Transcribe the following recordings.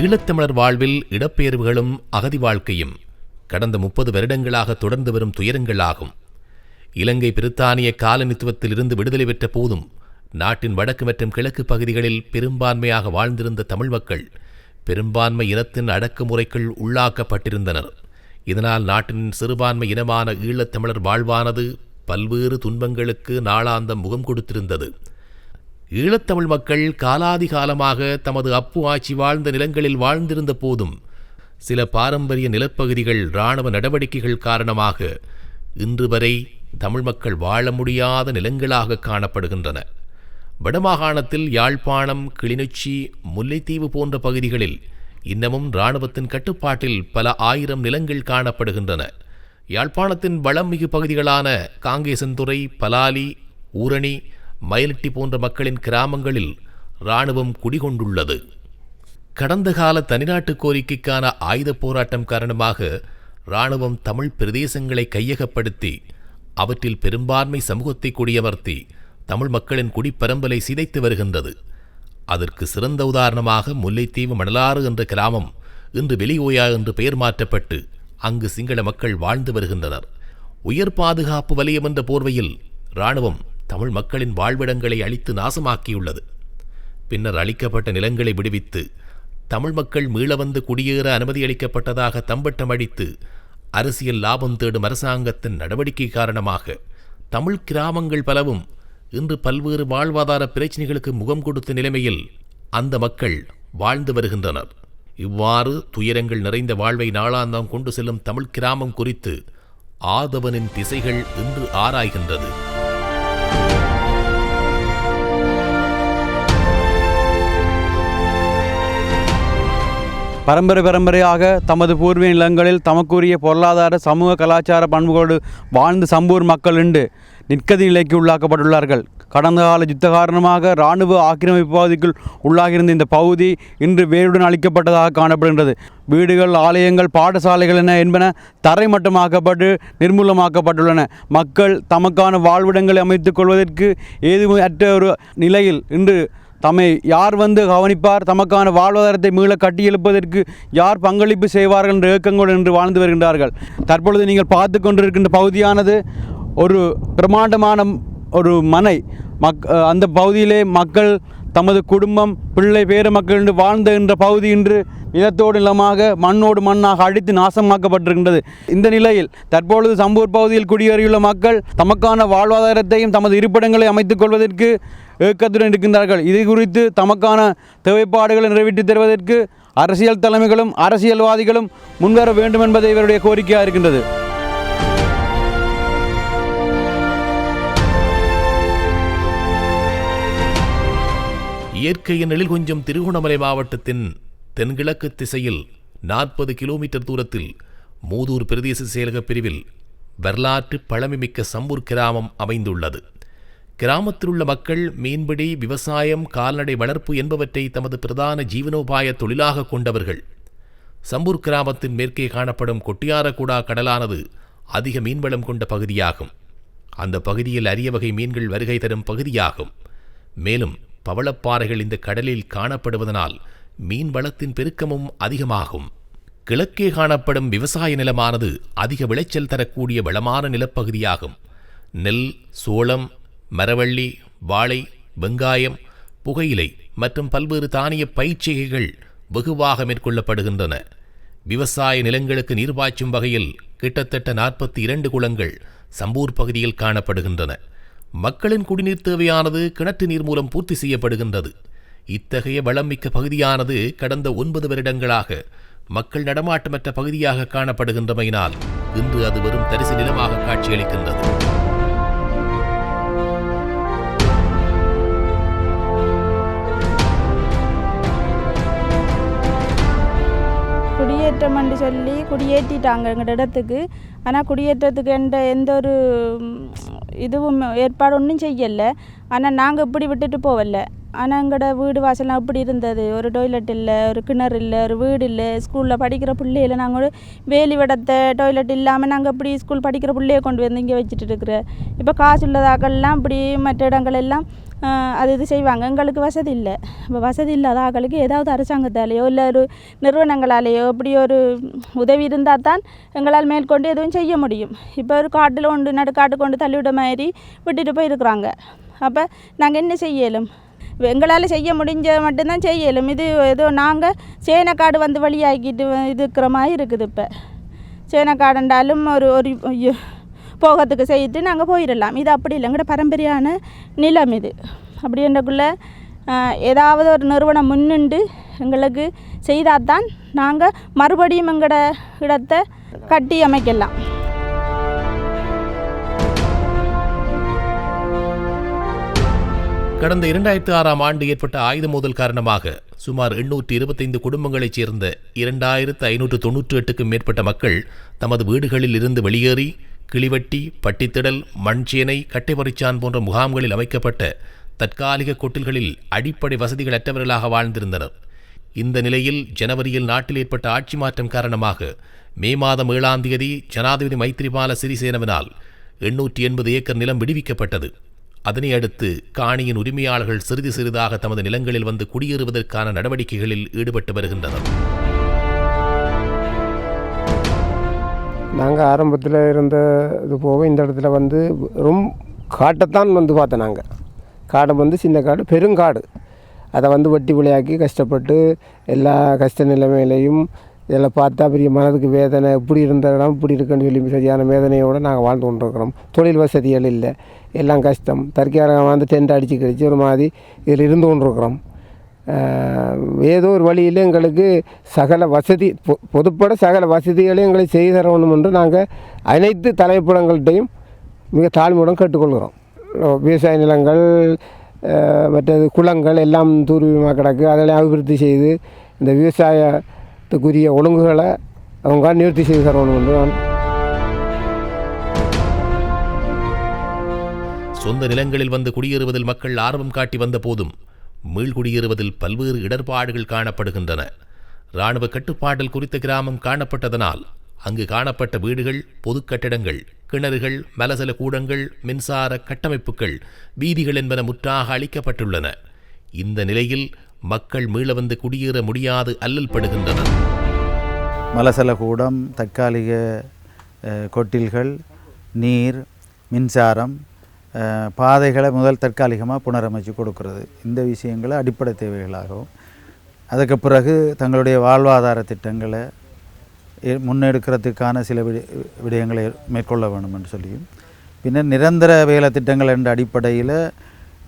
ஈழத்தமிழர் வாழ்வில் இடப்பெயர்வுகளும் அகதி வாழ்க்கையும் கடந்த முப்பது வருடங்களாக தொடர்ந்து வரும் துயரங்களாகும். இலங்கை பிரித்தானிய காலனித்துவத்தில் இருந்து விடுதலை பெற்ற போதும் நாட்டின் வடக்கு மற்றும் கிழக்கு பகுதிகளில் பெரும்பான்மையாக வாழ்ந்திருந்த தமிழ் மக்கள் பெரும்பான்மை இனத்தின் அடக்குமுறைக்குள் உள்ளாக்கப்பட்டிருந்தனர். இதனால் நாட்டின் சிறுபான்மை இனமான ஈழத்தமிழர் வாழ்வானது பல்வேறு துன்பங்களுக்கு நாளாந்தம் முகம் கொடுத்திருந்தது. ஈழத்தமிழ் மக்கள் காலாதி காலமாக தமது அப்பு ஆட்சி வாழ்ந்த நிலங்களில் வாழ்ந்திருந்த போதும் சில பாரம்பரிய நிலப்பகுதிகள் இராணுவ நடவடிக்கைகள் காரணமாக இன்று வரை தமிழ் மக்கள் வாழ முடியாத நிலங்களாக காணப்படுகின்றன. வடமாகாணத்தில் யாழ்ப்பாணம் கிளிநொச்சி முல்லைத்தீவு போன்ற பகுதிகளில் இன்னமும் இராணுவத்தின் கட்டுப்பாட்டில் பல ஆயிரம் நிலங்கள் காணப்படுகின்றன. யாழ்ப்பாணத்தின் வளம் மிகு பகுதிகளான காங்கேசன்துறை பலாலி ஊரணி மயிலட்டி போன்ற மக்களின் கிராமங்களில் இராணுவம் குடிகொண்டுள்ளது. கடந்த கால தனிநாட்டு கோரிக்கைக்கான ஆயுதப் போராட்டம் காரணமாக இராணுவம் தமிழ் பிரதேசங்களை கையகப்படுத்தி அவற்றில் பெரும்பான்மை சமூகத்தை குடியமர்த்தி தமிழ் மக்களின் குடிப்பரம்பலை சிதைத்து வருகின்றது. அதற்கு சிறந்த உதாரணமாக முல்லைத்தீவு மணலாறு என்ற கிராமம் இன்று வெளியோயா என்று பெயர் மாற்றப்பட்டு அங்கு சிங்கள மக்கள் வாழ்ந்து வருகின்றனர். உயர் பாதுகாப்பு வலயம் என்ற போர்வையில் இராணுவம் தமிழ் மக்களின் வாழ்விடங்களை அழித்து நாசமாக்கியுள்ளது. பின்னர் அளிக்கப்பட்ட நிலங்களை விடுவித்து தமிழ் மக்கள் மீள வந்து குடியேற அனுமதியளிக்கப்பட்டதாக தம்பட்டம் அடித்து அரசியல் லாபம் தேடும் அரசாங்கத்தின் நடவடிக்கை காரணமாக தமிழ் கிராமங்கள் பலவும் இன்று பல்வேறு வாழ்வாதார பிரச்சினைகளுக்கு முகம் கொடுத்த நிலைமையில் அந்த மக்கள் வாழ்ந்து வருகின்றனர். இவ்வாறு துயரங்கள் நிறைந்த வாழ்வை நாளாந்தம் கொண்டு செல்லும் தமிழ் கிராமம் குறித்து ஆதவனின் திசைகள் இன்று ஆராய்கின்றது. பரம்பரை பரம்பரையாக தமது பூர்வீக நிலங்களில் தமக்குரிய பொருளாதார சமூக கலாச்சார பண்புகளோடு வாழ்ந்து சம்பூர் மக்கள் இன்று நிற்கதி நிலைக்கு உள்ளாக்கப்பட்டுள்ளார்கள். கடந்த கால யுத்த காரணமாக இராணுவ ஆக்கிரமிப்பு பகுதிக்குள் உள்ளாகியிருந்த இந்த பகுதி இன்று வேருடன் அளிக்கப்பட்டதாக காணப்படுகின்றது. வீடுகள் ஆலயங்கள் பாடசாலைகள் என என்பன தரைமட்டமாக்கப்பட்டு நிர்மூலமாக்கப்பட்டுள்ளன. மக்கள் தமக்கான வாழ்விடங்களை அமைத்துக் கொள்வதற்கு ஏதுமற்ற ஒரு நிலையில் இன்று தம்மை யார் வந்து கவனிப்பார்? தமக்கான வாழ்வாதாரத்தை மீள கட்டியெழுப்பதற்கு யார் பங்களிப்பு செய்வார்கள் என்ற ஏக்கங்களோடு என்று வாழ்ந்து வருகின்றார்கள். தற்பொழுது நீங்கள் பார்த்து கொண்டிருக்கின்ற பகுதியானது ஒரு பிரம்மாண்டமான ஒரு மனை. மக் அந்த பகுதியிலே மக்கள் தமது குடும்பம் பிள்ளை பேர மக்கள் என்று வாழ்ந்த என்ற பகுதி இன்று நிலத்தோடு நிலமாக மண்ணோடு மண்ணாக அடித்து நாசமாக்கப்பட்டிருக்கின்றது. இந்த நிலையில் தற்பொழுது சம்பூர் பகுதியில் குடியேறியுள்ள மக்கள் தமக்கான வாழ்வாதாரத்தையும் தமது இருப்பிடங்களை அமைத்துக் கொள்வதற்கு ஏக்கத்துடன் இருக்கின்றார்கள். இது குறித்து தமக்கான தேவைப்பாடுகளை நிறைவேற்றி தருவதற்கு அரசியல் தலைமைகளும் அரசியல்வாதிகளும் முன்வர வேண்டும் என்பதே இவருடைய கோரிக்கையாக இருக்கின்றது. இயற்கையின் எழில் கொஞ்சம் திருகோணமலை மாவட்டத்தின் தென்கிழக்கு திசையில் நாற்பது கிலோமீட்டர் தூரத்தில் மூதூர் பிரதேச செயலக பிரிவில் வரலாற்று பழமைமிக்க சம்பூர் கிராமம் அமைந்துள்ளது. கிராமத்தில் உள்ள மக்கள் மீன்பிடி விவசாயம் கால்நடை வளர்ப்பு என்பவற்றை தமது பிரதான ஜீவனோபாய தொழிலாக கொண்டவர்கள். சம்பூர் கிராமத்தின் மேற்கே காணப்படும் கொட்டியாரகூடா கடலானது அதிக மீன்வளம் கொண்ட பகுதியாகும். அந்த பகுதியில் அரிய வகை மீன்கள் வருகை தரும் பகுதியாகும். மேலும் பவளப்பாறைகள் இந்த கடலில் காணப்படுவதனால் மீன் வளத்தின் பெருக்கமும் அதிகமாகும். கிழக்கே காணப்படும் விவசாய நிலமானது அதிக விளைச்சல் தரக்கூடிய வளமான நிலப்பகுதியாகும். நெல் சோளம் மரவள்ளி வாழை வெங்காயம் புகையிலை மற்றும் பல்வேறு தானிய பயிற்சிகைகள் வெகுவாக மேற்கொள்ளப்படுகின்றன. விவசாய நிலங்களுக்கு நீர் பாய்ச்சும் வகையில் கிட்டத்தட்ட நாற்பத்தி இரண்டு குளங்கள் சம்பூர் பகுதியில் காணப்படுகின்றன. மக்களின் குடிநீர் தேவையானது கிணற்று நீர் மூலம் பூர்த்தி செய்யப்படுகின்றது. இத்தகைய வளம்மிக்க பகுதியானது கடந்த ஒன்பது வருடங்களாக மக்கள் நடமாட்டமற்ற பகுதியாக காணப்படுகின்றமையினால் இன்று அது வெறும் தரிசு நிலமாக காட்சியளிக்கின்றது. குடியேற்றம்னு சொல்லி குடியேற்றிட்டாங்க எங்கள் இடத்துக்கு. ஆனால் குடியேற்றத்துக்கு எந்த எந்த ஒரு இதுவும் ஏற்பாடு ஒன்றும் செய்யலை. ஆனால் நாங்கள் இப்படி விட்டுட்டு போகல. ஆனால் எங்களோட வீடு வாசல்லாம் அப்படி இருந்தது. ஒரு டாய்லெட் இல்லை ஒரு கிணறு இல்லை ஒரு வீடு இல்லை. ஸ்கூலில் படிக்கிற பிள்ளையில நாங்கள் ஒரு வேலி விடத்தை டாய்லெட் இல்லாமல் நாங்கள் இப்படி ஸ்கூல் படிக்கிற பிள்ளைய கொண்டு வந்து இங்கே வச்சுட்டு இருக்கிறோம் இப்போ காசு உள்ளதாக்கள்லாம் இப்படி மற்ற இடங்கள் எல்லாம் அது இது செய்வாங்க. எங்களுக்கு வசதி இல்லை. இப்போ வசதி இல்லாத ஆக்களுக்கு ஏதாவது அரசாங்கத்தாலேயோ இல்லை ஒரு நிறுவனங்களாலேயோ இப்படி ஒரு உதவி இருந்தால் தான் எங்களால் மேற்கொண்டு எதுவும் செய்ய முடியும். இப்போ ஒரு காட்டில் கொண்டு நடுக்காட்டு கொண்டு தள்ளிவிட மாதிரி விட்டுட்டு போயிருக்கிறாங்க. அப்போ நாங்கள் என்ன செய்யலும்? எங்களால் செய்ய முடிஞ்ச மட்டும்தான் செய்யலும். இது ஏதோ நாங்கள் சேனக்காடு வந்து வழியாக்கிட்டு இருக்கிற மாதிரி இருக்குது இப்போ. சேனக்காடுண்டாலும் ஒரு ஒரு போகத்துக்கு செய்து நாங்கள் போயிடலாம் இது அப்படி இல்லை. எங்களோட பரம்பரையான நிலம் இது. அப்படின்றக்குள்ளே ஏதாவது ஒரு நிறுவனம் முன்னின்று எங்களுக்கு செய்தால் தான் நாங்கள் மறுபடியும் எங்களோட இடத்தை கட்டி அமைக்கலாம். கடந்த இரண்டாயிரத்து ஆறாம் ஆண்டு ஏற்பட்ட ஆயுத மோதல் காரணமாக சுமார் எண்ணூற்று இருபத்தைந்து குடும்பங்களைச் சேர்ந்த இரண்டாயிரத்து ஐநூற்று தொன்னூற்றி எட்டுக்கும் மேற்பட்ட மக்கள் தமது வீடுகளில் இருந்து வெளியேறி கிளிவட்டி பட்டித்திடல் மண்சேனை கட்டைப்பறிச்சான் போன்ற முகாம்களில் அமைக்கப்பட்ட தற்காலிக கொட்டில்களில் அடிப்படை வசதிகள் அற்றவர்களாக வாழ்ந்திருந்தனர். இந்த நிலையில் ஜனவரியில் நாட்டில் ஏற்பட்ட ஆட்சி மாற்றம் காரணமாக மே மாதம் ஏழாம் தேதி ஜனாதிபதி மைத்திரிபால சிறிசேனவினால் எண்ணூற்றி எண்பது ஏக்கர் நிலம் விடுவிக்கப்பட்டது. அதனை அடுத்து காணியின் உரிமையாளர்கள் சிறிது சிறிதாக தமது நிலங்களில் வந்து குடியேறுவதற்கான நடவடிக்கைகளில் ஈடுபட்டு வருகின்றனர். நாங்கள் ஆரம்பத்தில் இருந்த இது போக இந்த இடத்துல வந்து ரொம்ப காட்டைத்தான் வந்து பார்த்தோம் நாங்கள் காடை வந்து சின்ன காடு பெருங்காடு. அதை வந்து வட்டி விளையாக்கி கஷ்டப்பட்டு எல்லா கஷ்ட நிலைமையிலையும் இதெல்லாம் பார்த்தா பெரிய மனதுக்கு வேதனை இப்படி இருந்த இடம் இப்படி இருக்குன்னு சொல்லி சரியான வேதனையோடு நாங்கள் வாழ்ந்து கொண்டிருக்கிறோம். தொழில் வசதிகள் இல்லை. எல்லாம் கஷ்டம். தற்காலிகம் வந்து டென்ட் அடித்து கழிச்சு ஒரு மாதிரி இதில் இருந்து கொண்டிருக்கிறோம். ஏதோ ஒரு வழியில் எங்களுக்கு சகல வசதி பொ- பொதுப்பட சகல வசதிகளையும் எங்களுக்கு செய்து தரணும் என்று நாங்கள் அனைத்து தலைப்படங்கள்கிட்டையும் மிக தாழ்மையுடன் கேட்டுக்கொள்கிறோம். விவசாய நிலங்கள் மற்றது குளங்கள் எல்லாம் தூர்வீமாக கிடக்கு. அதெல்லாம் அபிவிருத்தி செய்து இந்த விவசாய விவசாயத்துக்குரிய ஒழுங்குகளை அவங்க நிவர்த்தி செய்து தரணும் என்று நான் சொந்த நிலங்களில் வந்து குடியேறுவதில் மக்கள் ஆர்வம் காட்டி வந்த போதும் மீள்குடியேறுவதில் பல்வேறு இடர்பாடுகள் காணப்படுகின்றன. இராணுவ கட்டுப்பாடல் குறித்த கிராமம் காணப்பட்டதனால் அங்கு காணப்பட்ட வீடுகள் பொதுக் கட்டடங்கள் கிணறுகள் மலசல கூடங்கள் மின்சார கட்டமைப்புகள் வீதிகள் என்பன முற்றாக அளிக்கப்பட்டுள்ளன இந்த நிலையில் மக்கள் மீள வந்து குடியேற முடியாது அல்லல் படுகின்றனர். மலசல கூடம் தற்காலிக கொட்டில்கள் நீர் மின்சாரம் பாதைகளை முதல் தற்காலிகமாக புனரமைச்சு கொடுக்கிறது. இந்த விஷயங்களை அடிப்படை தேவைகளாகவும் அதுக்கு பிறகு தங்களுடைய வாழ்வாதார திட்டங்களை முன்னெடுக்கிறதுக்கான சில விட விடயங்களை மேற்கொள்ள வேண்டும் என்று சொல்லியும் பின்னர் நிரந்தர வேலை திட்டங்கள் என்ற அடிப்படையில்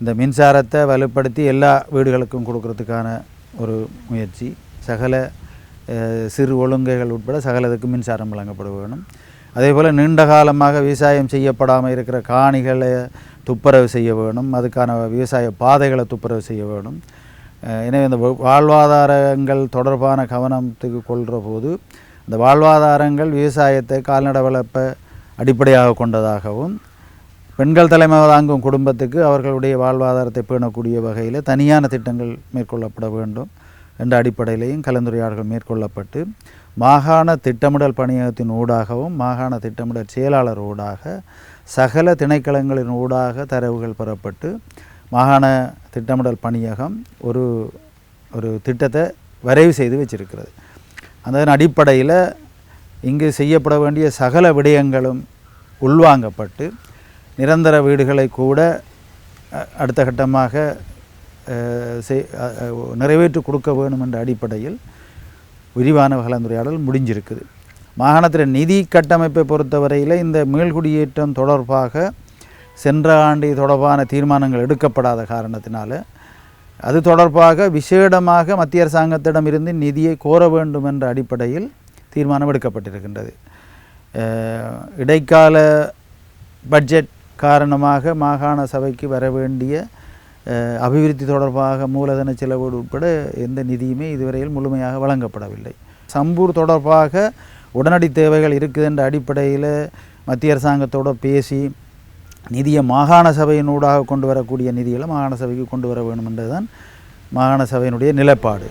இந்த மின்சாரத்தை வலுப்படுத்தி எல்லா வீடுகளுக்கும் கொடுக்கறதுக்கான ஒரு முயற்சி. சகல சிறு ஒழுங்குகள் உட்பட சகலத்துக்கு மின்சாரம் வழங்கப்பட வேணும் அதே போல் நீண்ட காலமாக விவசாயம் செய்யப்படாமல் இருக்கிற காணிகளை துப்புரவு செய்ய வேணும் அதுக்கான விவசாய பாதைகளை துப்புரவு செய்ய வேணும் எனவே இந்த வாழ்வாதாரங்கள் தொடர்பான கவனத்துக்கு கொள்கிற போது இந்த வாழ்வாதாரங்கள் விவசாயத்தை கால்நடை வளர்ப்பை அடிப்படையாக கொண்டதாகவும் பெண்கள் தலைமை தாங்கும் குடும்பத்துக்கு அவர்களுடைய வாழ்வாதாரத்தை பேணக்கூடிய வகையில் தனியான திட்டங்கள் மேற்கொள்ளப்பட வேண்டும் என்ற அடிப்படையிலையும் கலந்துரையாடல்கள் மேற்கொள்ளப்பட்டு மாகாண திட்டமிடல் பணியகத்தின் ஊடாகவும் மாகாண திட்டமிடல் செயலாளர் ஊடாக சகல திணைக்களங்களின் ஊடாக தரவுகள் பெறப்பட்டு மாகாண திட்டமிடல் பணியகம் ஒரு ஒரு திட்டத்தை வரைவு செய்து வச்சிருக்கிறது. அதன் அடிப்படையில் இங்கு செய்யப்பட வேண்டிய சகல விடயங்களும் உள்வாங்கப்பட்டு நிரந்தர வீடுகளை கூட அடுத்த கட்டமாக செய்- நிறைவேற்றி கொடுக்க வேணும் என்ற அடிப்படையில் விரிவான கலந்துரையாடல் முடிஞ்சிருக்குது. மாகாணத்தில் நிதி கட்டமைப்பை பொறுத்தவரையில் இந்த மீள்குடியேற்றம் தொடர்பாக சென்ற ஆண்டு தொடர்பான தீர்மானங்கள் எடுக்கப்படாத காரணத்தினால அது தொடர்பாக விசேடமாக மத்திய அரசாங்கத்திடம் இருந்து நிதியை கோர வேண்டும் என்ற அடிப்படையில் தீர்மானம் எடுக்கப்பட்டிருக்கின்றது. இடைக்கால பட்ஜெட் காரணமாக மாகாண சபைக்கு வர வேண்டிய அபிவிருத்தி தொடர்பாக மூலதன செலவோடு உட்பட எந்த நிதியுமே இதுவரையில் முழுமையாக வழங்கப்படவில்லை. சம்பூர் தொடர்பாக உடனடி தேவைகள் இருக்குது என்ற அடிப்படையில் மத்திய அரசாங்கத்தோடு பேசி நிதியை மாகாண சபையினூடாக கொண்டு வரக்கூடிய நிதிகளை மாகாண சபைக்கு கொண்டு வர வேண்டும் என்றுதான் மாகாண சபையினுடைய நிலைப்பாடு.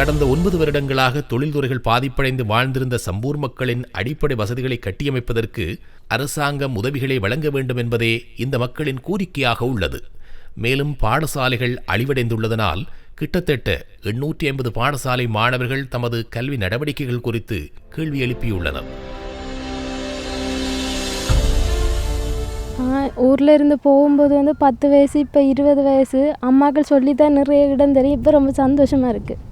கடந்த ஒன்பது வருடங்களாக தொழில்துறைகள் பாதிப்படைந்து வாழ்ந்திருந்த சம்பூர் மக்களின் அடிப்படை வசதிகளை கட்டியமைப்பதற்கு அரசாங்கம் உதவிகளை வழங்க வேண்டும் என்பதே இந்த மக்களின் கோரிக்கையாக உள்ளது. மேலும் பாடசாலைகள் அழிவடைந்துள்ளதனால் கிட்டத்தட்ட எண்ணூற்றி ஐம்பது பாடசாலை மாணவர்கள் தமது கல்வி நடவடிக்கைகள் குறித்து கேள்வி எழுப்பியுள்ளனர். ஊரில் இருந்து போகும்போது வந்து பத்து வயசு இப்போ இருபது வயசு. அம்மாக்கள் சொல்லி தான் நிறைய இடம் தெரியும். இப்போ ரொம்ப சந்தோஷமாக இருக்குது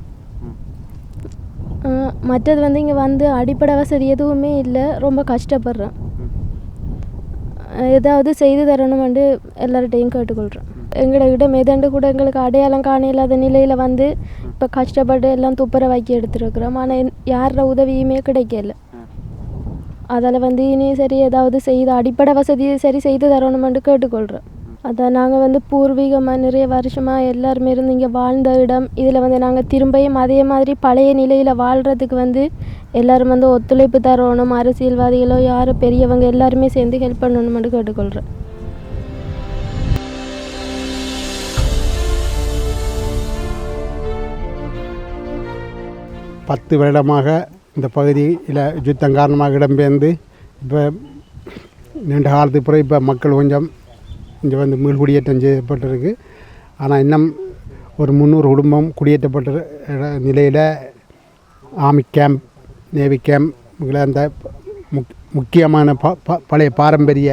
மற்றது வந்து இங்கே வந்து அடிப்படை வசதி எதுவுமே இல்லை. ரொம்ப கஷ்டப்படுறேன். ஏதாவது செய்து தரணுமெண்டு எல்லார்கிட்டையும் கேட்டுக்கொள்கிறேன் எங்கள்கிட்ட இடம் கூட எங்களுக்கு அடையாளம் காண இல்லாத நிலையில் வந்து இப்போ கஷ்டப்பட்டு எல்லாம் துப்புரவாக்கி எடுத்துருக்குறோம். ஆனால் யாரோட உதவியுமே கிடைக்கல. அதில் வந்து இனி சரி ஏதாவது செய்து அடிப்படை வசதியை சரி செய்து தரணுமெண்டு கேட்டுக்கொள்கிறேன் அதான் நாங்கள் வந்து பூர்வீகமாக நிறைய வருஷமாக எல்லாருமே இருந்து இங்கே வாழ்ந்த இடம். இதில் வந்து நாங்கள் திரும்பியும் அதே மாதிரி பழைய நிலையில் வாழ்கிறதுக்கு வந்து எல்லாரும் வந்து ஒத்துழைப்பு தரணும். அரசியல்வாதிகளோ யாரோ பெரியவங்க எல்லாருமே சேர்ந்து ஹெல்ப் பண்ணணுமென்று கேட்டுக்கொள்கிறேன் பத்து வருடமாக இந்த பகுதியில் யுத்தம் காரணமாக இடம்பெயர்ந்து இப்போ நீண்ட காலத்துக்கு பிறகு இப்போ மக்கள் கொஞ்சம் இங்கே வந்து மீள் குடியேற்றம் செய்யப்பட்டிருக்கு. ஆனால் இன்னும் ஒரு முந்நூறு குடும்பம் குடியேற்றப்பட்ட நிலையில் ஆர்மி கேம்ப் நேவி கேம்ப் இதில் அந்த முக் முக்கியமான ப ப பழைய பாரம்பரிய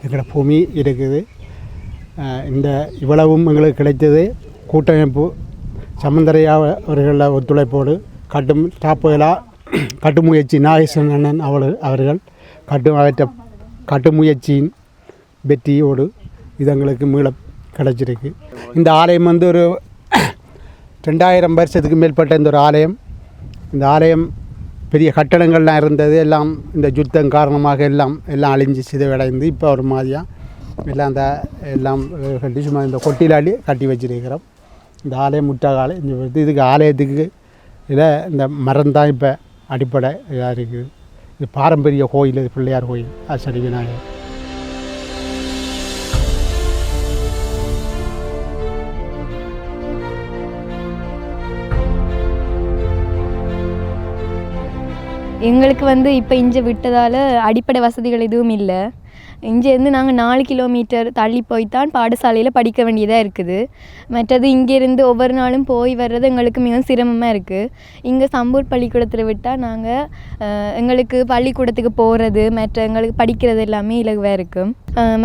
இருக்கிற பூமி இருக்குது. இந்த இவ்வளவும் எங்களுக்கு கிடைத்தது. கூட்டமைப்பு சமந்தரையா அவர்களில் ஒத்துழைப்போடு கட்டும் ஸ்டாப்புகளாக கட்டுமுயற்சி நாகேஸ்வரன் அண்ணன் அவள் அவர்கள் கட்டு அவற்ற கட்டுமுயற்சியின் வெற்றியோடு இது எங்களுக்கு மீள கிடச்சிருக்கு. இந்த ஆலயம் வந்து ஒரு ரெண்டாயிரம் வருஷத்துக்கு மேற்பட்ட இந்த ஒரு ஆலயம். இந்த ஆலயம் பெரிய கட்டடங்கள்லாம் இருந்தது. எல்லாம் இந்த யுத்தம் காரணமாக எல்லாம் எல்லாம் அழிஞ்சு சிதைவடைந்து இப்போ ஒரு மாதிரியாக எல்லாம் அந்த எல்லாம் கட்டி சும்மா இந்த கொட்டிலாடி கட்டி வச்சிருக்கிறோம். இந்த ஆலயம் முட்டாக இந்த இதுக்கு ஆலயத்துக்கு இதில் இந்த மரம் தான் இப்போ அடிப்படை இதாக இருக்குது. இது பாரம்பரிய கோயில் இது பிள்ளையார் கோயில் ஆசடி விநாயகர் எங்களுக்கு வந்து இப்போ இங்கே விட்டதால் அடிப்படை வசதிகள் எதுவும் இல்லை. இங்கேருந்து நாங்கள் நாலு கிலோமீட்டர் தள்ளி போய் தான் பாடசாலையில் படிக்க வேண்டியதாக இருக்குது. மற்றது இங்கேருந்து ஒவ்வொரு நாளும் போய் வர்றது எங்களுக்கு மிகவும் சிரமமாக இருக்குது இங்கே சம்பூர் பள்ளிக்கூடத்தில் விட்டால் நாங்கள் எங்களுக்கு பள்ளிக்கூடத்துக்கு போகிறது மற்ற எங்களுக்கு படிக்கிறது எல்லாமே இலகுவாக இருக்கும்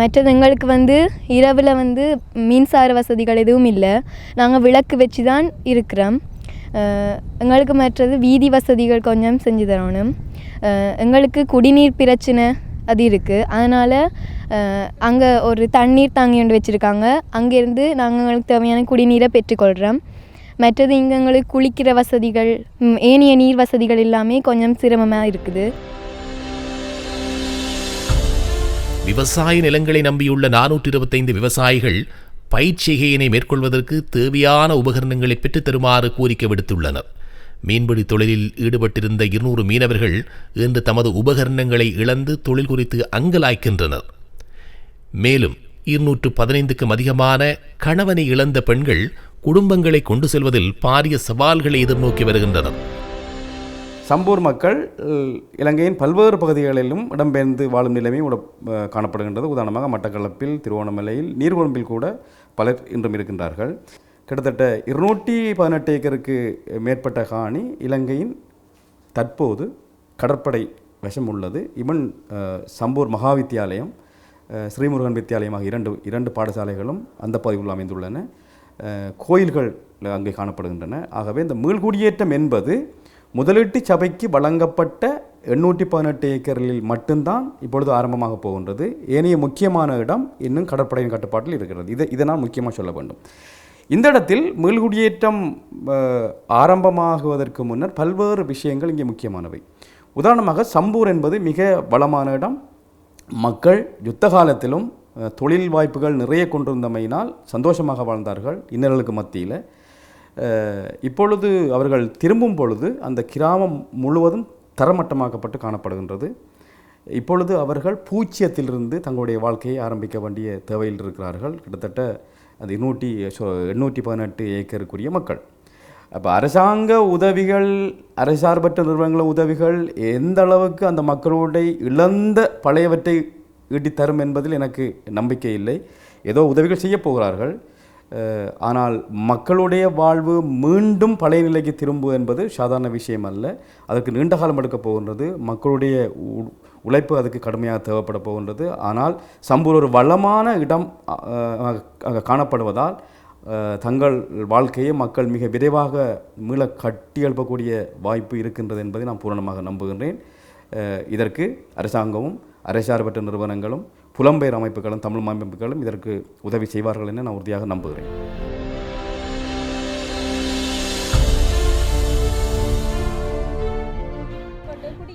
மற்றது எங்களுக்கு வந்து இரவில் வந்து மின்சார வசதிகள் எதுவும் இல்லை. நாங்கள் விளக்கு வச்சு தான் இருக்கிறோம். எங்களுக்கு மற்றது வீதி வசதிகள் கொஞ்சம் செஞ்சு தரணும் எங்களுக்கு குடிநீர் பிரச்சனை அது இருக்குது அதனால் அங்கே ஒரு தண்ணீர் தாங்கி ஒன்று வச்சுருக்காங்க அங்கேருந்து நாங்கள் எங்களுக்கு தேவையான குடிநீரை பெற்றுக்கொள்கிறோம் மற்றது இங்கே எங்களுக்கு குளிக்கிற வசதிகள் ஏனைய நீர் வசதிகள் எல்லாமே கொஞ்சம் சிரமமாக இருக்குது விவசாய நிலங்களை நம்பியுள்ள நானூற்றி இருபத்தைந்து விவசாயிகள் பயிற்சிகையினை மேற்கொள்வதற்கு தேவையான உபகரணங்களை பெற்றுத் தருமாறு கோரிக்கை விடுத்துள்ளனர். மீன்பிடி தொழிலில் ஈடுபட்டிருந்த இருநூறு மீனவர்கள் இன்று தமது உபகரணங்களை இழந்து தொழில் குறித்து அங்கலாய்க்கின்றனர். மேலும் இருநூற்று பதினைந்துக்கும் அதிகமான கணவனை இழந்த பெண்கள் குடும்பங்களை கொண்டு செல்வதில் பாரிய சவால்களை எதிர்நோக்கி வருகின்றனர். சம்பூர் மக்கள் இலங்கையின் பல்வேறு பகுதிகளிலும் இடம்பெயர்ந்து வாழும் நிலைமை காணப்படுகின்றது. உதாரணமாக மட்டக்களப்பில் திருவோணமலையில் நீர்கொழும்பில் கூட பலர் இன்றும் இருக்கின்றார்கள். கிட்டத்தட்ட இருநூற்றி பதினெட்டு ஏக்கருக்கு மேற்பட்ட காணி இலங்கையின் தற்போது கடற்படை வசம் உள்ளது. இவன் சம்பூர் மகா வித்தியாலயம் அஹ், ஸ்ரீமுருகன் வித்தியாலயமாக இரண்டு இரண்டு பாடசாலைகளும் அந்த பகுதியில் அமைந்துள்ளன. கோயில்கள் அங்கே காணப்படுகின்றன. ஆகவே இந்த மீள்குடியேற்றம் என்பது முதலீட்டு சபைக்கு வழங்கப்பட்ட எண்ணூற்றி பதினெட்டு ஏக்கரில் மட்டும்தான் இப்பொழுது ஆரம்பமாக போகின்றது. ஏனைய முக்கியமான இடம் இன்னும் கடற்படையின் கட்டுப்பாட்டில் இருக்கிறது. இதை இதை நான் முக்கியமாக சொல்ல வேண்டும். இந்த இடத்தில் மீள்குடியேற்றம் ஆரம்பமாகுவதற்கு முன்னர் பல்வேறு விஷயங்கள் இங்கே முக்கியமானவை. உதாரணமாக சம்பூர் என்பது மிக வளமான இடம். மக்கள் யுத்த காலத்திலும் தொழில் வாய்ப்புகள் நிறைய கொண்டிருந்தமையினால் சந்தோஷமாக வாழ்ந்தார்கள் இன்னல்களுக்கு மத்தியில். இப்பொழுது அவர்கள் திரும்பும் பொழுது அந்த கிராமம் முழுவதும் தரமட்டமாக்கப்பட்டு காணப்படுகின்றது. இப்பொழுது அவர்கள் பூச்சியத்திலிருந்து தங்களுடைய வாழ்க்கையை ஆரம்பிக்க வேண்டிய தேவையில் இருக்கிறார்கள். கிட்டத்தட்ட அது நூற்றி எண்ணூற்றி பதினெட்டு ஏக்கருக்குரிய மக்கள். அப்போ அரசாங்க உதவிகள் அரசார்பற்ற நிறுவனங்கள உதவிகள் எந்த அளவுக்கு அந்த மக்களுடைய இழந்த பழையவற்றை ஈட்டி தரும் என்பதில் எனக்கு நம்பிக்கை இல்லை. ஏதோ உதவிகள் செய்யப் போகிறார்கள். ஆனால் மக்களுடைய வாழ்வு மீண்டும் பழைய நிலைக்கு திரும்புவது என்பது சாதாரண விஷயம் அல்ல. அதற்கு நீண்ட காலம் எடுக்கப் போகின்றது. மக்களுடைய உ- உழைப்பு அதுக்கு கடுமையாக தேவைப்பட போகின்றது. ஆனால் சம்பூர் ஒரு வளமான இடம் அங்கே காணப்படுவதால் தங்கள் வாழ்க்கையை மக்கள் மிக விரைவாக மீள கட்டியெழுப்பக்கூடிய வாய்ப்பு இருக்கின்றது என்பதை நான் பூரணமாக நம்புகின்றேன். இதற்கு அரசாங்கமும் அரசார்பற்ற நிறுவனங்களும் புலம்பெயர் அமைப்புகளும் தமிழ் அமைப்புகளும் இதற்கு உதவி செய்வார்கள் என நான் உறுதியாக நம்புகிறேன்.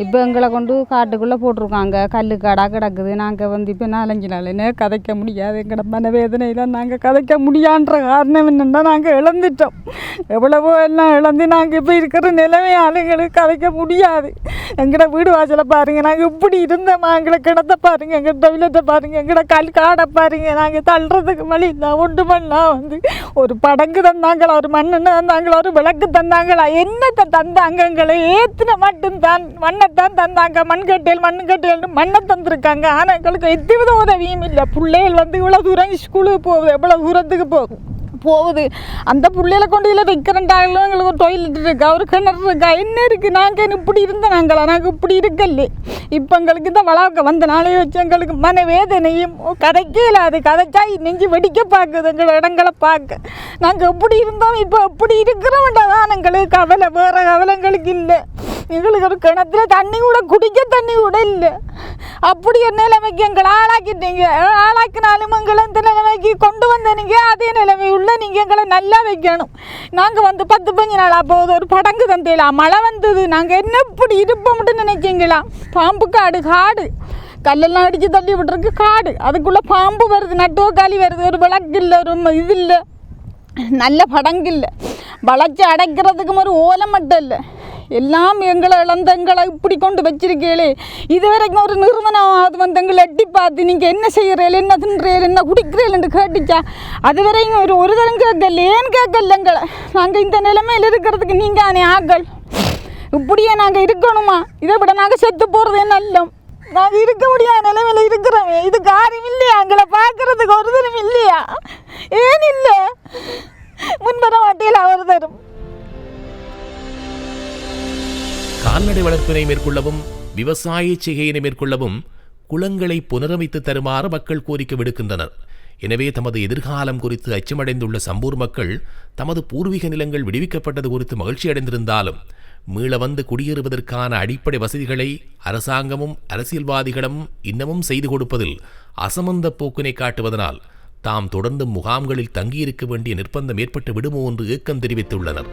இப்போ எங்களை கொண்டு காட்டுக்குள்ளே போட்டிருக்காங்க. கல் கடா கிடக்குது. நாங்கள் வந்து இப்போ நாலஞ்சு நாள்னு கதைக்க முடியாது. எங்களோட மனவேதனையில் நாங்கள் கதைக்க முடியான்ற காரணம் என்னென்னா நாங்கள் இழந்துட்டோம். எவ்வளவோ எல்லாம் இழந்து நாங்கள் இப்போ இருக்கிற நிலைமை ஆளுங்களுக்கு கதைக்க முடியாது. எங்களோட வீடு வாசலை பாருங்க. நாங்கள் இப்படி இருந்தோமா எங்களை கிடத்த பாருங்க. எங்கள் டொய்லெட்டை பாருங்கள் எங்களோட கல் காடை பாருங்க. நாங்கள் தள்ளுறதுக்கு வழி இல்லை. ஒன்று பண்ணலாம் வந்து ஒரு படங்கு தந்தாங்களா? ஒரு மண்ணெண்ணு தந்தாங்களா? ஒரு விளக்கு தந்தாங்களா? என்னத்தை தந்தாங்க? எங்களை ஏற்றின மட்டும்தான். மண்ணைத்தான் தந்தாங்க மண்கட்டியல் மண்கட்டியல் மண்ணை தந்திருக்காங்க. ஆனால் எங்களுக்கு எந்தவித உதவியும் இல்லை. பிள்ளைகள் வந்து இவ்வளோ தூரம் ஸ்கூலுக்கு போகுது எவ்வளோ தூரத்துக்கு போகும் போகுது. அந்த பிள்ளைகளை கொண்டு இதில் வைக்கிறண்டாங்களும் எங்களுக்கு ஒரு டொய்லெட் இருக்கா ஒரு கிணறு இருக்கா என்ன இருக்குது நாங்கள் இப்படி இருந்த நாங்கள்? நாங்கள் இப்படி இருக்கல்லே. இப்போ எங்களுக்கு இந்த வளர்க்க வந்த நாளே வச்சு எங்களுக்கு மன வேதனையும் கதைக்கே இல்லாது கதைச்சா நெஞ்சு வெடிக்க பார்க்குது எங்களை இடங்களை பார்க்க நாங்கள் எப்படி இருந்தோம் இப்போ எப்படி இருக்கிறோம்டா தான் எங்களுக்கு கவலை வேறு கவலை எங்களுக்கு இல்லை. எங்களுக்கு ஒரு கிணத்துல தண்ணி கூட குடிக்க தண்ணி கூட இல்லை. அப்படி என்ன நிலைமைக்கு எங்களை ஆளாக்கிட்டீங்க. ஆளாக்கினாலும் எங்களை இந்த நிலைமைக்கு கொண்டு வந்தனீங்க அதே நிலைமை உள்ள நீங்கள் எங்களை நல்லா வைக்கணும். நாங்கள் வந்து பத்து பஞ்சு நாளாக போகுது ஒரு படங்கு தந்தையில மழை வந்தது நாங்கள் என்ன இப்படி இருப்போம்ட்டு நினைக்கிங்களா? பாம்பு காடு காடு. கல்லெல்லாம் அடித்து தள்ளி விட்டுருக்கு காடு. அதுக்குள்ளே பாம்பு வருது நட்டுவக்காளி வருது ஒரு விளக்கு இல்லை ஒரு இது இல்லை நல்ல படங்கு இல்லை வளைச்சி அடைக்கிறதுக்கும் ஒரு ஓலை மட்டும் இல்லை. எல்லாம் எங்களை இழந்த எங்களை இப்படி கொண்டு வச்சிருக்கீங்களே. இது வரைக்கும் ஒரு நிறுவனம் அது வந்து எங்களை எட்டி பார்த்து நீங்கள் என்ன செய்கிறீர்கள் என்ன தின்றீர்கள் என்ன குடிக்கிறீர்கள்னு கேட்டுச்சா? அது வரைக்கும் ஒரு ஒரு தரம் கேட்கல ஏன் கேட்கல எங்களை? நாங்கள் இந்த நிலைமையில் இருக்கிறதுக்கு நீங்கள் ஆனே ஆக்கள்? இப்படியே நாங்கள் இருக்கணுமா? இதை விட நாங்கள் செத்து போகிறதே நல்லம் நாங்கள் இருக்க முடியாத நிலைமையில் இருக்கிறோமே. இது காரியம் இல்லையா? எங்களை பார்க்கறதுக்கு ஒரு தரம் இல்லை. வளர்ப்பினை மேற்கொள்ளவும் விவசாய செய்கையினை மேற்கொள்ளவும் குளங்களை புனரமைத்து தருமாறு மக்கள் கோரிக்கை விடுக்கின்றனர். எனவே தமது எதிர்காலம் குறித்து அச்சமடைந்துள்ள சம்பூர் மக்கள் தமது பூர்வீக நிலங்கள் விடுவிக்கப்பட்டது குறித்து மகிழ்ச்சி அடைந்திருந்தாலும் மீள வந்து குடியேறுவதற்கான அடிப்படை வசதிகளை அரசாங்கமும் அரசியல்வாதிகளும் இன்னமும் செய்து கொடுப்பதில் அசமந்த போக்கினை காட்டுவதனால் தாம் தொடர்ந்து முகாம்களில் தங்கியிருக்க வேண்டிய நிர்பந்தம் ஏற்பட்டு விடுமோ என்று ஏக்கம் தெரிவித்துள்ளனர்.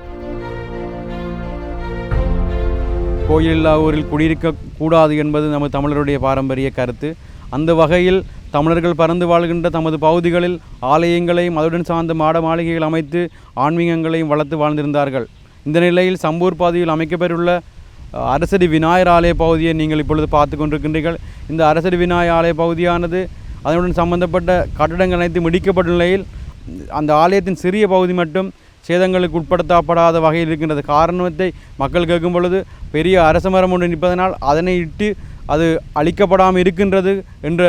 கோயிலில்லா ஊரில் குடியிருக்க கூடாது என்பது நமது தமிழருடைய பாரம்பரிய கருத்து. அந்த வகையில் தமிழர்கள் பறந்து வாழ்கின்ற தமது பகுதிகளில் ஆலயங்களையும் அதுடன் சார்ந்த மாட மாளிகைகள் அமைத்து ஆன்மீகங்களையும் வளர்த்து வாழ்ந்திருந்தார்கள். இந்த நிலையில் சம்பூர் பாதையில் அமைக்கப்பெற்றுள்ள அரசடி விநாயகர் ஆலய பகுதியை நீங்கள் இப்பொழுது பார்த்து கொண்டிருக்கின்றீர்கள். இந்த அரசடி விநாயகர் ஆலய பகுதியானது அதனுடன் சம்பந்தப்பட்ட கட்டடங்கள் அனைத்தும் இடிக்கப்பட்ட நிலையில் அந்த ஆலயத்தின் சிறிய பகுதி மட்டும் சேதங்களுக்கு உட்படுத்தப்படாத வகையில் இருக்கின்றது காரணத்தை மக்கள் கேட்கும் பொழுது பெரிய அரச மரம் ஒன்று நிற்பதனால் அதனை இட்டு அது அழிக்கப்படாமல் இருக்கின்றது என்ற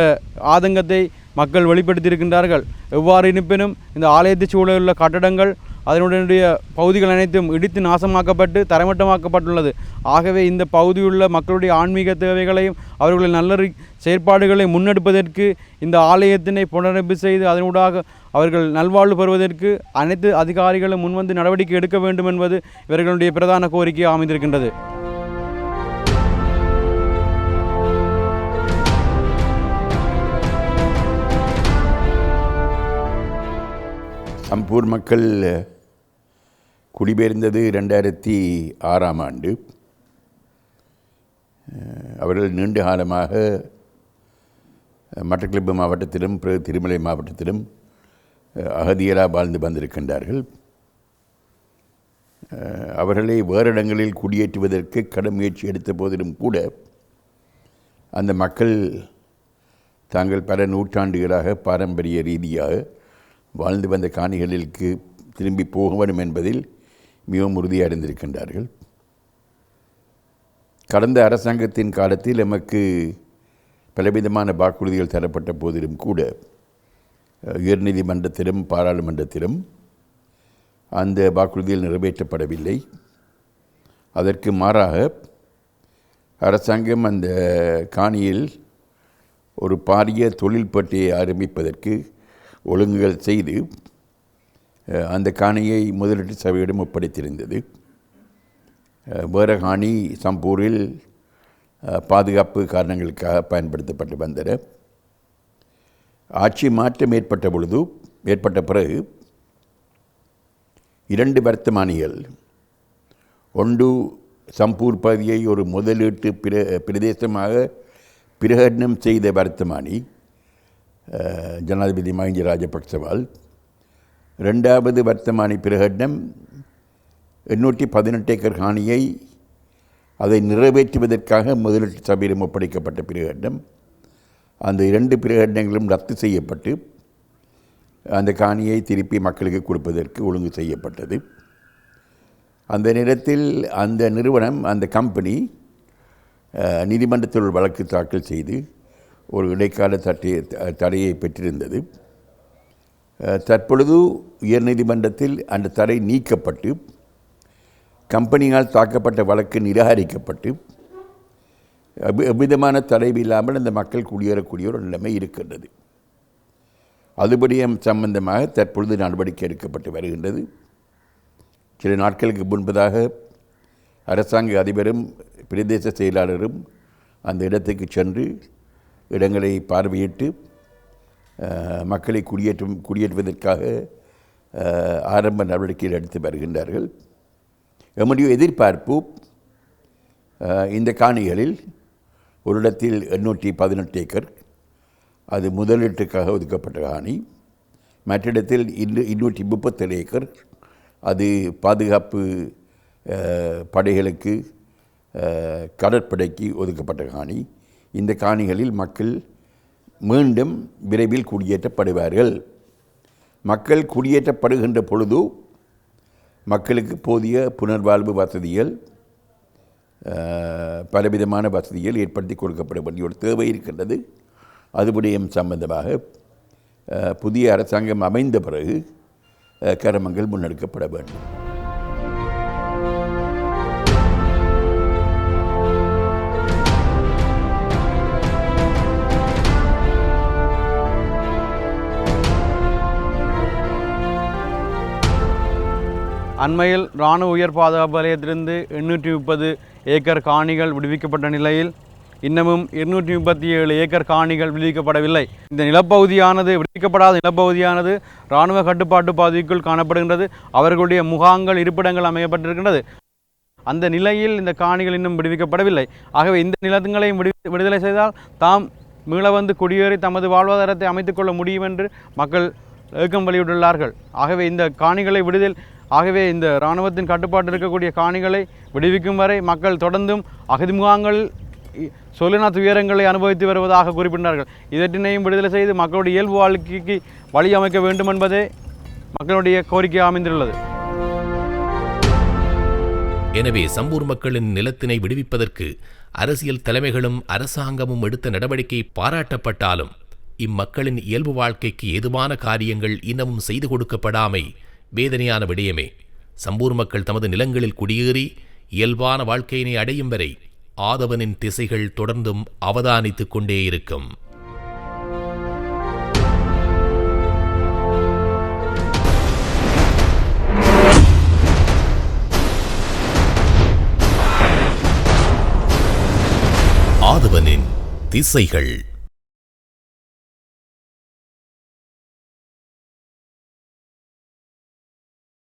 ஆதங்கத்தை மக்கள் வெளிப்படுத்தியிருக்கின்றார்கள். எவ்வாறு இருப்பினும் இந்த ஆலயத்தை சூழலுள்ள கட்டடங்கள் அதனுடைய பகுதிகள் அனைத்தும் இடித்து நாசமாக்கப்பட்டு தரமட்டமாக்கப்பட்டுள்ளது. ஆகவே இந்த பகுதியுள்ள மக்களுடைய ஆன்மீக தேவைகளையும் அவர்களின் நல்ல செயற்பாடுகளை முன்னெடுப்பதற்கு இந்த ஆலயத்தினை புனரமைப்பு செய்து அதனூடாக அவர்கள் நல்வாழ்வு பெறுவதற்கு அனைத்து அதிகாரிகளும் முன்வந்து நடவடிக்கை எடுக்க வேண்டும் என்பது இவர்களுடைய பிரதான கோரிக்கை அமைந்திருக்கின்றது. சம்பூர் மக்கள் குடிபெயர்ந்தது ரெண்டாயிரத்தி ஆறாம் ஆண்டு. அவர்கள் நீண்ட காலமாக மட்டக்களப்பு மாவட்டத்திலும் பிற திருமலை மாவட்டத்திலும் அகதியராக வாழ்ந்து வந்திருக்கின்றார்கள். அவர்களை வேறு இடங்களில் குடியேற்றுவதற்கு கடும் முயற்சி எடுத்த போதிலும் கூட அந்த மக்கள் தாங்கள் பல நூற்றாண்டுகளாக பாரம்பரிய ரீதியாக வாழ்ந்து வந்த காணிகளுக்கு திரும்பி போக வேண்டும் என்பதில் மிகவும் உறுதியடைந்திருக்கின்றார்கள். கடந்த அரசாங்கத்தின் காலத்தில் எமக்கு பலவிதமான வாக்குறுதிகள் தரப்பட்ட போதிலும் கூட உயர்நீதிமன்றத்திலும் பாராளுமன்றத்திலும் அந்த வாக்குறுதிகள் நிறைவேற்றப்படவில்லை. அதற்கு மாறாக அரசாங்கம் அந்த காணியில் ஒரு பாரிய தொழில்பட்டியை ஆரம்பிப்பதற்கு ஒழுங்குகள் செய்து அந்த காணியை முதலீட்டு சபையிடம் ஒப்படைத்திருந்தது. அஹ், வேறு காணி சம்பூரில் பாதுகாப்பு காரணங்களுக்காக பயன்படுத்தப்பட்டு வந்தன. ஆட்சி மாற்றம் ஏற்பட்ட பொழுது ஏற்பட்ட பிறகு இரண்டு வர்த்தமானிகள் ஒன்று சம்பூர் பகுதியை ஒரு முதலீட்டு பிர பிரதேசமாக பிரகடனம் செய்த வர்த்தமானி ஜனாதிபதி மஹிந்த ராஜபக்சவால் ரெண்டாவது வர்த்தமானி பிரகடனம் எண்ணூற்றி பதினெட்டு ஏக்கர் காணியை அதை நிறைவேற்றுவதற்காக முதலீட்டு சபையிடம் ஒப்படைக்கப்பட்ட பிரகடனம். அந்த இரண்டு பிரகடனங்களும் ரத்து செய்யப்பட்டு அந்த காணியை திருப்பி மக்களுக்கு கொடுப்பதற்கு ஒழுங்கு செய்யப்பட்டது. அந்த நேரத்தில் அந்த நிறுவனம் அந்த கம்பெனி நீதிமன்றத்தில் ஒரு வழக்கு தாக்கல் செய்து ஒரு இடைக்கால தட்டை தடையை பெற்றிருந்தது. தற்பொழுது உயர்நீதிமன்றத்தில் அந்த தடை நீக்கப்பட்டு கம்பெனியால் தாக்கப்பட்ட வழக்கு நிராகரிக்கப்பட்டு எவ்விதமான தடைவு இல்லாமல் அந்த மக்கள் குடியேறக்கூடிய ஒரு நிலைமை இருக்கின்றது. அதுபடியம் சம்பந்தமாக தற்பொழுது நடவடிக்கை எடுக்கப்பட்டு வருகின்றது. சில நாட்களுக்கு முன்பதாக அரசாங்க அதிபரும் பிரதேச செயலாளரும் அந்த இடத்துக்கு சென்று இடங்களை பார்வையிட்டு மக்களை குடியேற்றும் குடியேற்றுவதற்காக ஆரம்ப நடவடிக்கைகள் எடுத்து வருகின்றார்கள். எம்முடைய எதிர்பார்ப்பு இந்த காணிகளில் ஒரு இடத்தில் எண்ணூற்றி பதினெட்டு ஏக்கர் அது முதலீட்டுக்காக ஒதுக்கப்பட்ட காணி. மற்ற இடத்தில் இன்னு இன்னூற்றி முப்பத்தேழு ஏக்கர் அது பாதுகாப்பு படைகளுக்கு கடற்படைக்கு ஒதுக்கப்பட்ட காணி. இந்த காணிகளில் மக்கள் மீண்டும் விரைவில் குடியேற்றப்படுவார்கள். மக்கள் குடியேற்றப்படுகின்ற பொழுது மக்களுக்கு போதிய புனர்வாழ்வு வசதிகள் பலவிதமான வசதிகள் ஏற்படுத்தி கொடுக்கப்பட வேண்டிய ஒரு தேவை இருக்கின்றது. அதுபடியும் சம்பந்தமாக புதிய அரசாங்கம் அமைந்த பிறகு கரமங்கள் முன்னெடுக்கப்பட வேண்டும். அண்மையில் இராணுவ உயர் பாதுகாப்பு வலயத்திலிருந்து எண்ணூற்றி முப்பது ஏக்கர் காணிகள் விடுவிக்கப்பட்ட நிலையில் இன்னமும் இருநூற்றி முப்பத்தி ஏழு ஏக்கர் காணிகள் விடுவிக்கப்படவில்லை. இந்த நிலப்பகுதியானது விடுவிக்கப்படாத நிலப்பகுதியானது இராணுவ கட்டுப்பாட்டு பகுதிக்குள் காணப்படுகின்றது. அவர்களுடைய முகாங்கள் இருப்பிடங்கள் அமையப்பட்டிருக்கின்றது அந்த நிலையில் இந்த காணிகள் இன்னும் விடுவிக்கப்படவில்லை. ஆகவே இந்த நிலங்களையும் விடு விடுதலை செய்தால் தாம் மீள வந்து குடியேறி தமது வாழ்வாதாரத்தை அமைத்துக்கொள்ள முடியும் என்று மக்கள் ஏக்கம் வெளியிட்டுள்ளார்கள். ஆகவே இந்த காணிகளை விடுதல் ஆகவே இந்த இராணுவத்தின் கட்டுப்பாட்டில் இருக்கக்கூடிய காணிகளை விடுவிக்கும் வரை மக்கள் தொடர்ந்தும் அகதி முகாங்களில் இ- துயரங்களை அனுபவித்து வருவதாக குறிப்பிட்டார்கள். இதற்றினையும் விடுதலை செய்து மக்களுடைய இயல்பு வாழ்க்கைக்கு வழி அமைக்க வேண்டும் என்பதே மக்களுடைய கோரிக்கை அமைந்துள்ளது. எனவே சம்பூர் மக்களின் நிலத்தினை விடுவிப்பதற்கு அரசியல் தலைமைகளும் அரசாங்கமும் எடுத்த நடவடிக்கை பாராட்டப்பட்டாலும் இம்மக்களின் இயல்பு வாழ்க்கைக்கு ஏதுவான காரியங்கள் இன்னமும் செய்து கொடுக்கப்படாமை வேதனையான விடயமே. சம்பூர் மக்கள் தமது நிலங்களில் குடியேறி இயல்பான வாழ்க்கையினை அடையும் வரை ஆதவனின் திசைகள் தொடர்ந்தும் அவதானித்துக் கொண்டே இருக்கும். ஆதவனின் திசைகள்